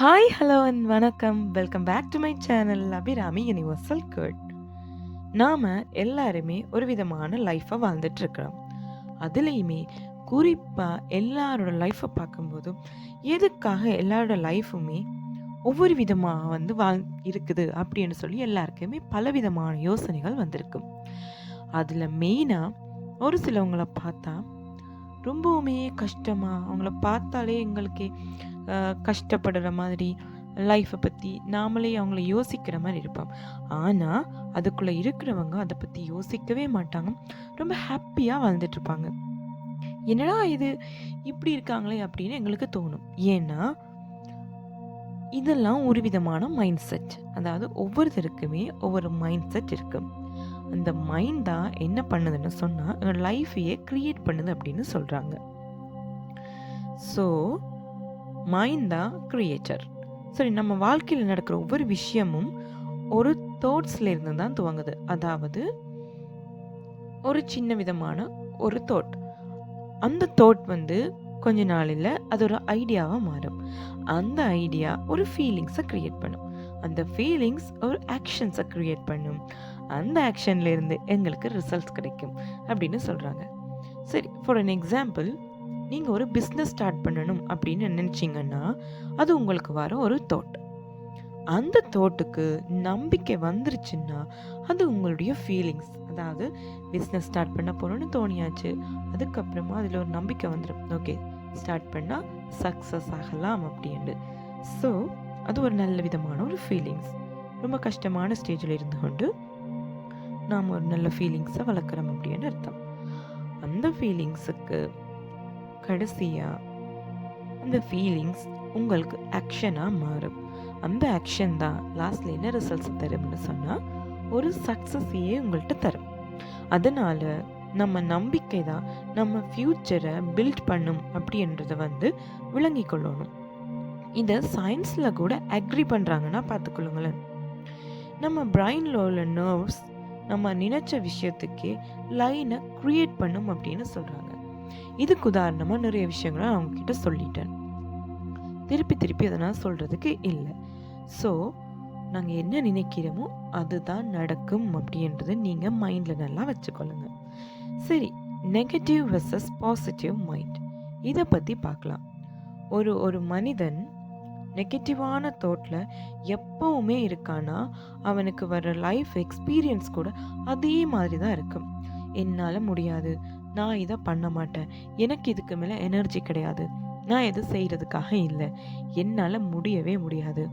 Hi hello and வணக்கம். Welcome back to my channel Abirami universal curd நாம் எல்லாருமே ஒரு விதமான லைஃப்பை வாழ்ந்துட்டுருக்கிறோம் அதுலேயுமே குறிப்பாக எல்லாரோட லைஃப்பை பார்க்கும்போதும் எதுக்காக எல்லாரோட லைஃப்புமே ஒவ்வொரு விதமாக வந்து வாழ் இருக்குது அப்படின்னு சொல்லி எல்லாருக்குமே பல விதமான யோசனைகள் வந்திருக்கும். அதில் மெயினாக ஒரு சிலவங்களை பார்த்தா ரொம்பவுமே கஷ்டமாக அவங்கள பார்த்தாலே எங்களுக்கே கஷ்டப்படுற மாதிரி லைஃப்பை பற்றி நாமளே அவங்கள யோசிக்கிற மாதிரி இருப்போம். ஆனால் அதுக்குள்ளே இருக்கிறவங்க அதை பற்றி யோசிக்கவே மாட்டாங்க. ரொம்ப ஹாப்பியாக வாழ்ந்துட்டுருப்பாங்க என்னடா இது? இப்படி இருக்காங்களே அப்படின்னு எங்களுக்கு தோணும். ஏன்னா இதெல்லாம் ஒரு விதமான மைண்ட் செட் அதாவது ஒவ்வொருத்தருக்குமே ஒவ்வொரு மைண்ட் செட் இருக்குது அந்த மைண்ட் தான் என்ன பண்ணுதுன்னு சொன்னால் லைஃபையே க்ரியேட் பண்ணுது அப்படின்னு சொல்கிறாங்க ஸோ மைண்ட் தான் க்ரியேட்டர் சரி நம்ம வாழ்க்கையில் நடக்கிற ஒவ்வொரு விஷயமும் ஒரு தாட்ஸ்ல இருந்து தான் துவங்குது. அதாவது ஒரு சின்ன விதமான ஒரு தோட் அந்த தோட் வந்து கொஞ்ச நாளில் அது ஒரு ஐடியாவாக மாறும். அந்த ஐடியா ஒரு ஃபீலிங்ஸை க்ரியேட் பண்ணும். அந்த ஃபீலிங்ஸ் ஒரு ஆக்ஷன்ஸை க்ரியேட் பண்ணும். அந்த ஆக்ஷன்லேருந்து எங்களுக்கு ரிசல்ட்ஸ் கிடைக்கும் அப்படின்னு சொல்கிறாங்க சரி ஃபார் அன் எக்ஸாம்பிள் நீங்கள் ஒரு பிஸ்னஸ் ஸ்டார்ட் பண்ணணும் அப்படின்னு நினச்சிங்கன்னா அது உங்களுக்கு வர ஒரு தோட் அந்த தோட்டுக்கு நம்பிக்கை வந்துருச்சுன்னா அது உங்களுடைய ஃபீலிங்ஸ் அதாவது பிஸ்னஸ் ஸ்டார்ட் பண்ண போகணும்னு தோணியாச்சு அதுக்கப்புறமா அதில் ஒரு நம்பிக்கை வந்துடும் ஓகே ஸ்டார்ட் பண்ணால் சக்ஸஸ் ஆகலாம் அப்படின்ட்டு. ஸோ அது ஒரு நல்ல விதமான ஒரு ஃபீலிங்ஸ் ரொம்ப கஷ்டமான ஸ்டேஜில் இருந்து கொண்டு நாம் ஒரு நல்ல ஃபீலிங்ஸை வளர்க்குறோம் அப்படின்னு அர்த்தம். அந்த ஃபீலிங்ஸுக்கு கடைசியாக அந்த ஃபீலிங்ஸ் உங்களுக்கு ஆக்ஷனாக மாறும். அந்த ஆக்ஷன் தான் லாஸ்ட்ல என்ன ரிசல்ட்ஸ் தரும்னு சொன்னால் ஒரு சக்ஸஸையே உங்கள்கிட்ட தரும். அதனால் நம்ம நம்பிக்கை தான் நம்ம ஃப்யூச்சரை பில்ட் பண்ணும் அப்படின்றத வந்து விளங்கி கொள்ளணும். இதை சயின்ஸில் கூட அக்ரி பண்ணுறாங்கன்னா பார்த்துக்கொள்ளுங்களேன். நம்ம பிரைனில் உள்ள நர்வ்ஸ் நம்ம நினச்ச விஷயத்துக்கே லைனை க்ரியேட் பண்ணும் அப்படின்னு சொல்கிறாங்க இதுக்கு உதாரணமாக நிறைய விஷயங்களை நான் உங்ககிட்ட சொல்லிட்டேன். திருப்பி திருப்பி அதை நான் சொல்கிறதுக்கு இல்லை. ஸோ நாங்கள் என்ன நினைக்கிறோமோ அதுதான் நடக்கும் அப்படின்றத நீங்கள் மைண்டில் நல்லா வச்சுக்கொள்ளுங்க. சரி நெகட்டிவ் வெர்சஸ் பாசிட்டிவ் மைண்ட் இதை பற்றி பார்க்கலாம். ஒரு ஒரு மனிதன் நெகட்டிவான தோட்டில் எப்பவுமே இருக்கானா அவனுக்கு வர லைஃப் எக்ஸ்பீரியன்ஸ் கூட அதே மாதிரி தான் இருக்கும். என்னால் முடியாது. நான் இதை பண்ண மாட்டேன். எனக்கு இதுக்கு மேலே எனர்ஜி கிடையாது. நான் எது செய்கிறதுக்காக இல்லை. என்னால் முடியவே முடியாது.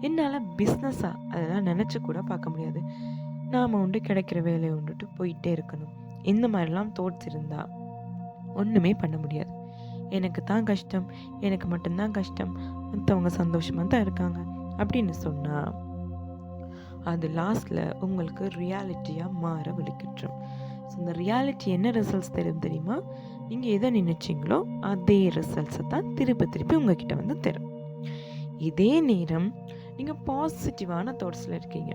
என்னால் பிஸ்னஸாக அதெல்லாம் நினச்சி கூட பார்க்க முடியாது. நாம் உண்டு கிடைக்கிற வேலையை உண்டுட்டு போயிட்டே இருக்கணும். இந்த மாதிரிலாம் தோட்ஸ் இருந்தால் ஒன்றுமே பண்ண முடியாது. எனக்கு தான் கஷ்டம். எனக்கு மட்டும்தான் கஷ்டம். மற்றவங்க சந்தோஷமாக தான் இருக்காங்க. அப்படின்னு சொன்னால் அது லாஸ்ட்டில் உங்களுக்கு ரியாலிட்டியாக மாற வலிக்கிட்டுரும். ஸோ இந்த ரியாலிட்டி என்ன ரிசல்ட்ஸ் தெரியும் தெரியுமா? நீங்கள் எதை நினைச்சீங்களோ அதே ரிசல்ட்ஸை தான் திருப்பி திருப்பி உங்ககிட்ட வந்து தரும். இதே நேரம் நீங்கள் பாசிட்டிவான தாட்ஸில் இருக்கீங்க.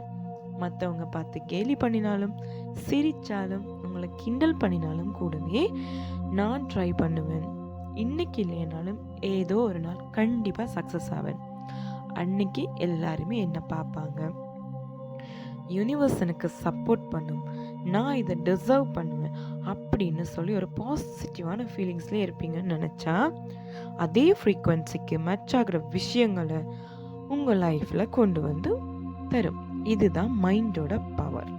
மற்றவங்க பார்த்து கேலி பண்ணினாலும் சிரித்தாலும் உங்களை கிண்டல் பண்ணினாலும் கூடவே நான் ட்ரை பண்ணுவேன். இன்னைக்கு இல்லைனாலும் ஏதோ ஒரு நாள் கண்டிப்பாக சக்ஸஸ் ஆவேன். அன்னைக்கு எல்லாருமே என்னை பார்ப்பாங்க. யூனிவர்ஸ் எனக்கு சப்போர்ட் பண்ணும். நான் இதை டிசர்வ் பண்ணுவேன் அப்படின்னு சொல்லி ஒரு பாசிட்டிவான ஃபீலிங்ஸ்லேயே இருப்பீங்கன்னு நினச்சா அதே ஃப்ரீக்குவென்சிக்கு மேட்ச் ஆகிற விஷயங்களை உங்கள் லைஃப்பில் கொண்டு வந்து தரும். இதுதான் மைண்டோட பவர்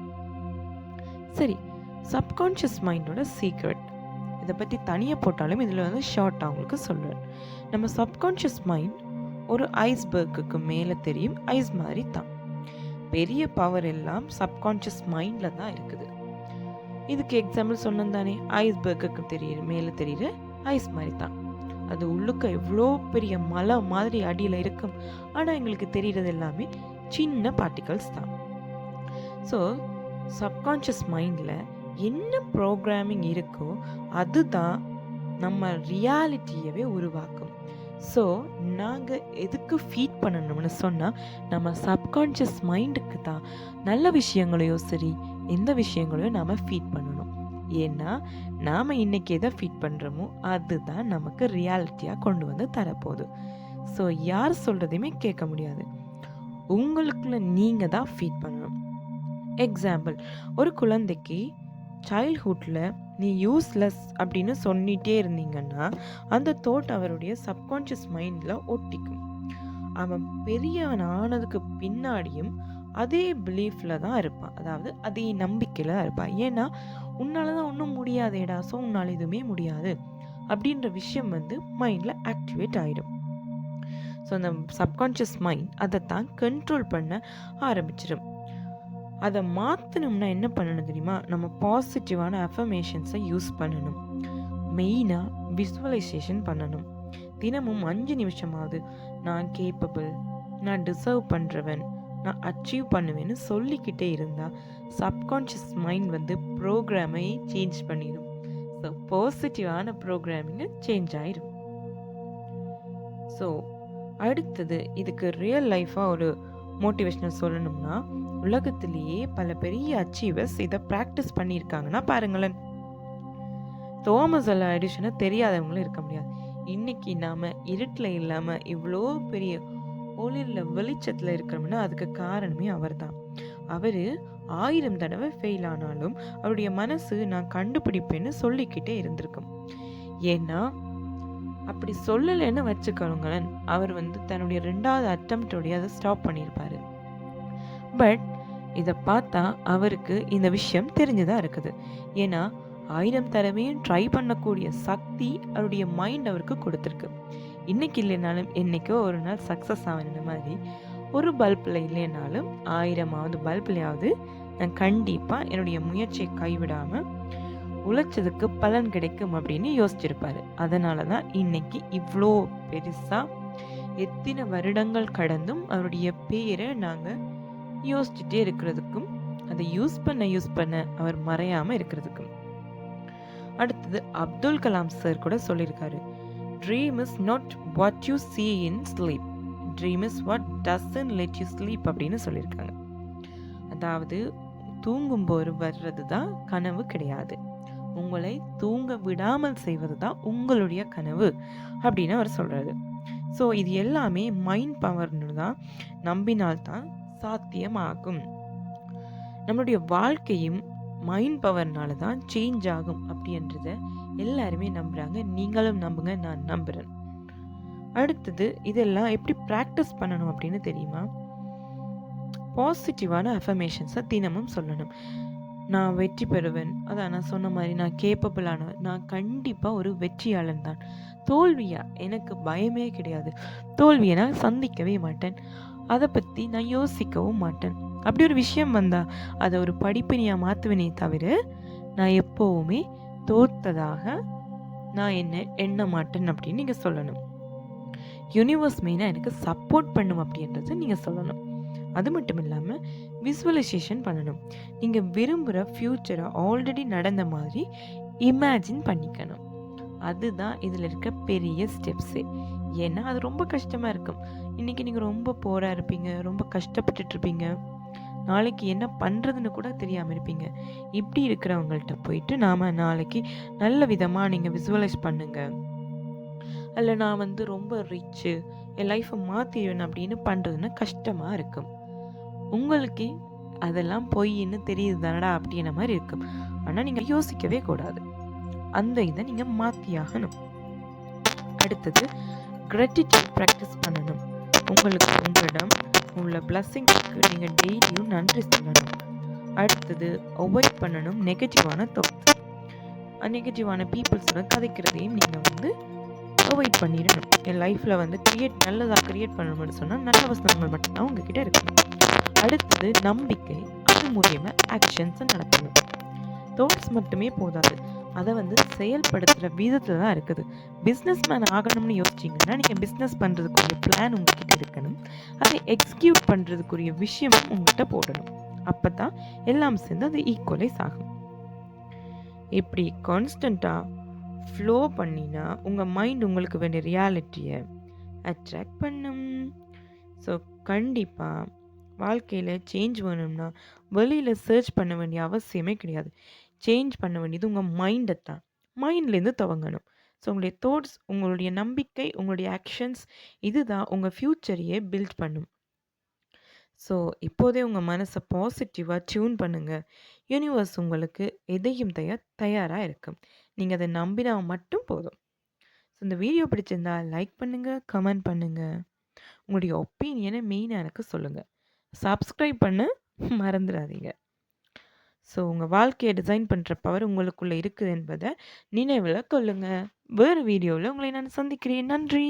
சரி சப்கான்ஷியஸ் மைண்டோட சீக்ரெட் இதை பற்றி தனியாக போட்டாலும் இதில் வந்து ஷார்ட்டாக உங்களுக்கு சொல்கிறேன் நம்ம சப்கான்ஷியஸ் மைண்ட் ஒரு ஐஸ்பர்க்குக்கு மேலே தெரியும் ஐஸ் மாதிரி தான். பெரிய பவர் எல்லாம் சப்கான்ஷியஸ் மைண்டில் தான் இருக்குது. இதுக்கு எக்ஸாம்பிள் சொன்னோம் தானே ஐஸ்பர்க்குக்கு தெரியுற மேலே தெரியுற ஐஸ் மாதிரி தான் அது உள்ளுக்க எவ்வளோ பெரிய மலை மாதிரி அடியில் இருக்கும். ஆனால் எங்களுக்கு தெரிகிறது எல்லாமே சின்ன பார்ட்டிகல்ஸ் தான். ஸோ சப்கான்ஷியஸ் மைண்டில் என்ன ப்ரோக்ராமிங் இருக்கோ அதுதான் நம்ம ரியாலிட்டியவே உருவாக்கும். ஸோ நாங்கள் எதுக்கு ஃபீட் பண்ணணும்னு சொன்னால் நம்ம சப்கான்ஷியஸ் மைண்டுக்கு தான். நல்ல விஷயங்களையோ சரி எந்த விஷயங்களையும் நாம் ஃபீட் பண்ணணும். ஏன்னா நாம் இன்னைக்கு எதை ஃபீட் பண்ணுறோமோ அதுதான் நமக்கு ரியாலிட்டியாக கொண்டு வந்து தரப்போகுது. ஸோ யார் சொல்கிறதையுமே கேட்க முடியாது. உங்களுக்குள்ள நீங்கள் தான் ஃபீட் பண்ணணும். எக்ஸாம்பிள் ஒரு குழந்தைக்கு சைல்ட்ஹுட்டில் நீ யூஸ்லெஸ் அப்படின்னு சொல்லிகிட்டே இருந்தீங்கன்னா அந்த தோட் அவருடைய சப்கான்ஷியஸ் மைண்டில் ஒட்டிக்கும். அவன் பெரியவன் ஆனதுக்கு பின்னாடியும் அதே பிலீஃபில் தான் இருப்பான். அதாவது அதே நம்பிக்கையில் தான் இருப்பான். ஏன்னா உன்னால் தான் ஒன்றும் முடியாதேடா. ஸோ உன்னால் எதுவுமே முடியாது. அப்படின்ற விஷயம் வந்து மைண்டில் ஆக்டிவேட் ஆகிடும் ஸோ அந்த சப்கான்ஷியஸ் மைண்ட் அதை தான் கண்ட்ரோல் பண்ண ஆரம்பிச்சிடும். அதை மாற்றணும்னா என்ன பண்ணணும் தெரியுமா? நம்ம பாசிட்டிவான அஃபர்மேஷன்ஸை யூஸ் பண்ணணும். மெயினாக விசுவலைசேஷன் பண்ணணும். தினமும் அஞ்சு நிமிஷமாவது நான் கேப்பபிள் நான் டிசர்வ் பண்ணுறவன் நான் அச்சீவ் பண்ணுவேன்னு சொல்லிக்கிட்டே இருந்தால் சப்கான்ஷியஸ் மைண்ட் வந்து ப்ரோக்ராமை சேஞ்ச் பண்ணிடும். ஸோ பாசிட்டிவான ப்ரோக்ராமிங்கு சேஞ்ச் ஆயிடும் ஸோ அடுத்தது இதுக்கு ரியல் லைஃப்பாக ஒரு மோட்டிவேஷனல் சொல்லணும்னா உலகத்திலேயே பல பெரிய அச்சீவர்ஸ் இதை ப்ராக்டிஸ் பண்ணியிருக்காங்கன்னா பாருங்களேன். தோமஸ் அல்ல எடிஷனை தெரியாதவங்களும் இருக்க முடியாது. இன்னைக்கு நாம் இருட்டில் இல்லாமல் இவ்வளோ பெரிய ஒளிரில் வெளிச்சத்தில் இருக்கிறோம்னா அதுக்கு காரணமே அவர் தான் அவர் ஆயிரம் தடவை ஃபெயில் ஆனாலும் அவருடைய மனசு நான் கண்டுபிடிப்பேன்னு சொல்லிக்கிட்டே இருந்திருக்கும். ஏன்னா அப்படி சொல்லலைன்னு வச்சுக்கோங்களேன் அவர் வந்து தன்னுடைய ரெண்டாவது அட்டம்ப்டோடைய அதை ஸ்டாப் பண்ணியிருப்பார். பட் இதை பார்த்தா அவருக்கு இந்த விஷயம் தெரிஞ்சுதான் இருக்குது. ஏன்னா ஆயிரம் தடவையும் ட்ரை பண்ணக்கூடிய சக்தி அவருடைய மைண்ட் அவருக்கு கொடுத்துருக்கு. இன்னைக்கு இல்லைனாலும் என்றைக்கோ ஒரு நாள் சக்ஸஸ் ஆகின மாதிரி ஒரு பல்பில் இல்லைனாலும் ஆயிரமாவது பல்ப்லையாவது நான் கண்டிப்பாக என்னுடைய முயற்சியை கைவிடாமல் உழைச்சதுக்கு பலன் கிடைக்கும் அப்படின்னு யோசிச்சிருப்பாரு. அதனால தான் இன்னைக்கு இவ்வளோ பெருசாக எத்தனை வருடங்கள் கடந்தும் அவருடைய பேரை நாங்கள் யோசிச்சுட்டே இருக்கிறதுக்கும் அதை யூஸ் பண்ண யூஸ் பண்ண அவர் மறையாமல் இருக்கிறதுக்கும். அடுத்தது அப்துல் கலாம் சார் கூட சொல்லியிருக்காரு. Dream is not what you see in sleep dream is what doesn't let you sleep அப்படின்னு சொல்லியிருக்காங்க. அதாவது தூங்கும்போது வர்றது தான் கனவு கிடையாது. உங்களை தூங்க விடாமல் செய்வது தான் உங்களுடைய கனவு அப்படின்னு அவர் சொல்கிறாரு ஸோ இது எல்லாமே மைண்ட் பவர்னு தான் நம்பினால்தான் சாத்தியமாகும். நம்மளுடைய வாழ்க்கையும் மைண்ட் பவர்னால தான் சேஞ்ச் ஆகும் அப்படின்றத எல்லாருமே நம்புகிறாங்க நீங்களும் நம்புங்க நான் நம்புகிறேன் அடுத்தது இதெல்லாம் எப்படி ப்ராக்டிஸ் பண்ணணும் அப்படின்னு தெரியுமா? பாசிட்டிவான அஃபர்மேஷன்ஸை தினமும் சொல்லணும். நான் வெற்றி பெறுவேன். அதான் நான் சொன்ன மாதிரி நான் கேப்பபிளானவன் நான் கண்டிப்பாக ஒரு வெற்றியாளன் தான். தோல்வியா? எனக்கு பயமே கிடையாது. தோல்வியை நான் சந்திக்கவே மாட்டேன். அதை பற்றி நான் யோசிக்கவும் மாட்டேன். அப்படி ஒரு விஷயம் வந்தால் அதை ஒரு படிப்பினியாக மாற்றுவேனே தவிர நான் எப்போவுமே தோற்றதாக நான் என்ன எண்ண மாட்டேன் அப்படின்னு நீங்கள் சொல்லணும். யூனிவர்ஸ் மெயினாக எனக்கு சப்போர்ட் பண்ணும் அப்படின்றது நீங்கள் சொல்லணும். அது மட்டும் இல்லாமல் விசுவலைசேஷன் பண்ணணும். நீங்கள் விரும்புகிற ஃப்யூச்சரை ஆல்ரெடி நடந்த மாதிரி இமேஜின் பண்ணிக்கணும். அதுதான் இதில் இருக்க பெரிய ஸ்டெப்ஸு ஏன்னா அது ரொம்ப கஷ்டமாக இருக்கும். இன்றைக்கி நீங்கள் ரொம்ப போராக இருப்பீங்க ரொம்ப கஷ்டப்பட்டுட்ருப்பீங்க நாளைக்கு என்ன பண்ணுறதுன்னு கூட தெரியாமல் இருப்பீங்க. இப்படி இருக்கிறவங்கள்ட்ட போயிட்டு நாம் நாளைக்கு நல்ல விதமாக நீங்கள் விசுவலைஸ் பண்ணுங்கள் அல்ல நான் வந்து ரொம்ப ரிச்சு என் லைஃப்பை மாற்றிடுவேன் அப்படின்னு பண்ணுறதுன்னு கஷ்டமாக இருக்கும். உங்களுக்கு அதெல்லாம் பொய்ன்னு தெரியுது தானடா அப்படின்ற மாதிரி இருக்கும். ஆனால் நீங்கள் யோசிக்கவே கூடாது. அந்த இதை நீங்கள் மாற்றியாகணும் அடுத்தது கிரெட்டிடியூட் ப்ராக்டிஸ் பண்ணணும். உங்களுக்கு உங்களிடம் உள்ள பிளஸ்ஸிங்ஸ்க்கு நீங்கள் டெய்லியும் நன்றி சொல்லணும். அடுத்தது அவாய்ட் பண்ணணும் நெகட்டிவான தாட்ஸ் நெகட்டிவான பீப்புள்ஸோட கதைக்கிறதையும் நீங்கள் வந்து அவாய்ட் பண்ணிடணும். என் லைஃப்பில் வந்து க்ரியேட் நல்லதாக க்ரியேட் பண்ணணும்னு சொன்னால் நல்ல வசனங்கள் மட்டும்தான் உங்ககிட்ட இருக்கணும். அடுத்தது நம்பிக்கை அது மூலியமாக ஆக்ஷன்ஸை நடத்தணும். தாட்ஸ் மட்டுமே போதாது. அதை வந்து செயல்படுத்துகிற விதத்தில் தான் இருக்குது. பிஸ்னஸ் மேன் ஆகணும்னு யோசிச்சிங்கன்னா நீங்கள் பிஸ்னஸ் பண்ணுறதுக்குரிய பிளான் உங்ககிட்ட இருக்கணும். அதை எக்ஸிக்யூட் பண்ணுறதுக்குரிய விஷயமும் உங்கள்கிட்ட போடணும். அப்போ தான் எல்லாம் சேர்ந்து அது ஈக்குவலைஸ் ஆகும். இப்படி கான்ஸ்டண்ட்டாக ஃப்ளோ பண்ணினா உங்கள் மைண்ட் உங்களுக்கு வேண்டிய ரியாலிட்டியை அட்ராக்ட் பண்ணும். ஸோ கண்டிப்பாக வாழ்க்கையில் சேஞ்ச் வேணும்னா வெளியில் சர்ச் பண்ண வேண்டிய அவசியமே கிடையாது. சேஞ்ச் பண்ண வேண்டியது உங்கள் மைண்டை தான். மைண்ட்லேருந்து துவங்கணும். ஸோ உங்களுடைய தாட்ஸ் உங்களுடைய நம்பிக்கை உங்களுடைய ஆக்ஷன்ஸ் இதுதான் உங்கள் ஃப்யூச்சரையே பில்ட் பண்ணும். ஸோ இப்போதே உங்கள் மனசை பாசிட்டிவாக டியூன் பண்ணுங்கள் யூனிவர்ஸ் உங்களுக்கு எதையும் தயார் தயாராக இருக்கும். நீங்கள் அதை நம்பினா மட்டும் போதும். ஸோ இந்த வீடியோ பிடிச்சிருந்தா லைக் பண்ணுங்கள் கமெண்ட் பண்ணுங்கள் உங்களுடைய ஒப்பீனியனை மெயினாக எனக்கு சொல்லுங்கள் சப்ஸ்கிரைப் பண்ண மறந்துடாதீங்க. ஸோ உங்கள் வாழ்க்கையை டிசைன் பண்ணுற பவர் உங்களுக்குள்ளே இருக்குது என்பதை நினைவில் கொள்ளுங்கள் வேறு வீடியோவில் உங்களை நான் சந்திக்கிறேன். நன்றி.